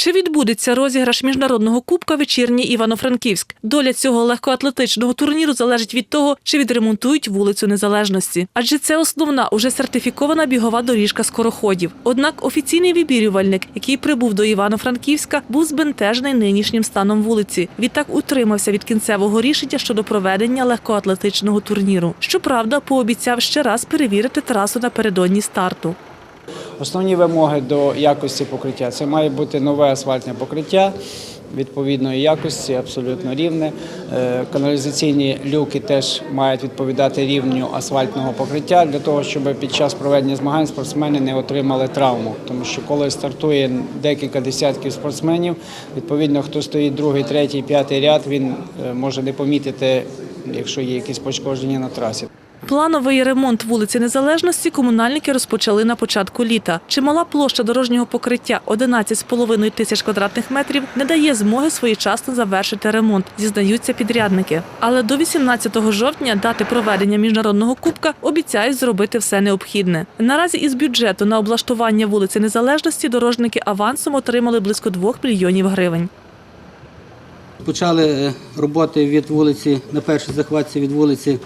Чи відбудеться розіграш міжнародного кубка вечірній Івано-Франківськ? Доля цього легкоатлетичного турніру залежить від того, чи відремонтують вулицю Незалежності. Адже це основна уже сертифікована бігова доріжка скороходів. Однак офіційний вибірювальник, який прибув до Івано-Франківська, був збентежений нинішнім станом вулиці. Відтак утримався від кінцевого рішення щодо проведення легкоатлетичного турніру. Щоправда, пообіцяв ще раз перевірити трасу напередодні старту. Основні вимоги до якості покриття це має бути нове асфальтне покриття відповідної якості, абсолютно рівне. Е, Каналізаційні люки теж мають відповідати рівню асфальтного покриття для того, щоб під час проведення змагань спортсмени не отримали травму. Тому що коли стартує декілька десятків спортсменів, відповідно, хто стоїть другий, третій, п'ятий ряд, він е, може не помітити, якщо є якісь пошкодження на трасі. Плановий ремонт вулиці Незалежності комунальники розпочали на початку літа. Чимала площа дорожнього покриття 11,5 тисяч квадратних метрів не дає змоги своєчасно завершити ремонт, зізнаються підрядники. Але до 18 жовтня дати проведення міжнародного кубка обіцяють зробити все необхідне. Наразі із бюджету на облаштування вулиці Незалежності дорожники авансом отримали близько 2 мільйонів гривень. Почали е, роботи від вулиці, на першій захватці від вулиці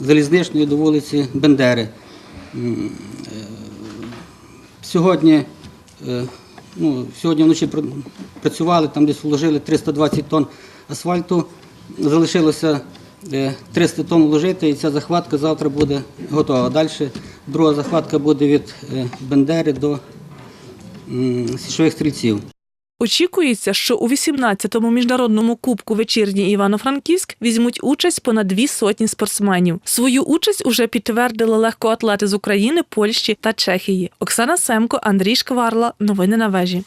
Залізничної до вулиці Бендери. Е, Сьогодні, е, ну, сьогодні вночі працювали, там десь вложили 320 тонн асфальту, залишилося е, 300 тонн вложити, і ця захватка завтра буде готова. Далі друга захватка буде від е, Бендери до м, січових стрільців. Очікується, що у 18-му міжнародному кубку вечірній Івано-Франківськ візьмуть участь понад дві сотні спортсменів. Свою участь уже підтвердили легкоатлети з України, Польщі та Чехії. Оксана Семко, Андрій Шкварла. Новини на вежі.